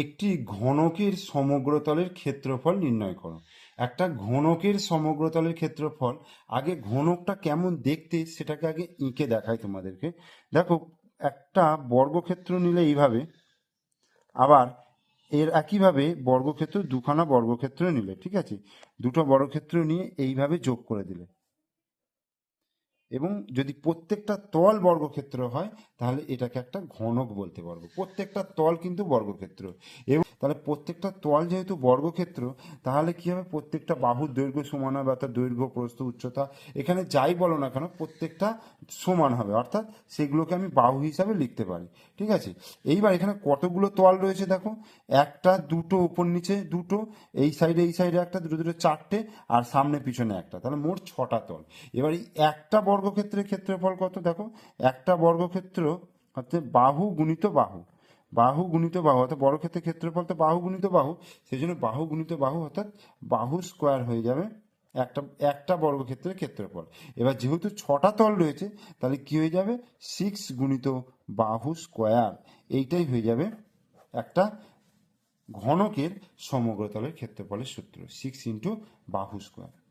একটি ঘনকের সমগ্রতলের ক্ষেত্রফল নির্ণয় করো। একটা ঘনকের সমগ্রতলের ক্ষেত্রফল, আগে ঘনকটা কেমন দেখতে সেটাকে আগে এঁকে দেখাই তোমাদেরকে। দেখো, একটা বর্গক্ষেত্র নিলে এইভাবে, আবার এর একইভাবে বর্গক্ষেত্র দুখানা বর্গক্ষেত্র নিলে, ঠিক আছে? দুটো বর্গক্ষেত্র নিয়ে এইভাবে যোগ করে দিলে। এবং যদি প্রত্যেকটা তল বর্গক্ষেত্র হয়, তাহলে এটাকে একটা ঘনক বলতে পারব। প্রত্যেকটা তল কিন্তু বর্গক্ষেত্র। এবং তাহলে প্রত্যেকটা তল যেহেতু বর্গক্ষেত্র, তাহলে কি হবে? প্রত্যেকটা বাহুর দৈর্ঘ্য সমান হবে, অর্থাৎ দৈর্ঘ্য, প্রস্থ, উচ্চতা। এখানে যাই বলো না কেন, প্রত্যেকটা সমান হবে, অর্থাৎ সেগুলোকে আমি বাহু হিসাবে লিখতে পারি। ঠিক আছে? এইবার এখানে কতগুলো তল রয়েছে দেখো? একটা, দুটো ওপর নিচে দুটো, এই সাইডে এই সাইডে একটা, দুটো দুটো, চারটে, আর সামনে, পিছনে একটা। তাহলে মোট ছটা তল। এবার এই একটা বর্গক্ষেত্রের ক্ষেত্রফল কত? দেখো, একটা বর্গক্ষেত্র হচ্ছে বাহু গুণিত বাহু। বাহু গুণিত বাহু, অর্থাৎ বর্গক্ষেত্রের ক্ষেত্রফল তো বাহু গুণিত বাহু সেই জন্য বাহু গুণিত বাহু অর্থাৎ বাহু স্কোয়ার হয়ে যাবে একটা একটা বর্গক্ষেত্রের ক্ষেত্রফল। এবার যেহেতু ছটা তল রয়েছে, তাহলে কি হয়ে যাবে? সিক্স গুণিত বাহু স্কোয়ার এইটাই হয়ে যাবে একটা ঘনকের সমগ্রতলের ক্ষেত্রফলের সূত্র সিক্স ইন্টু বাহু স্কোয়ার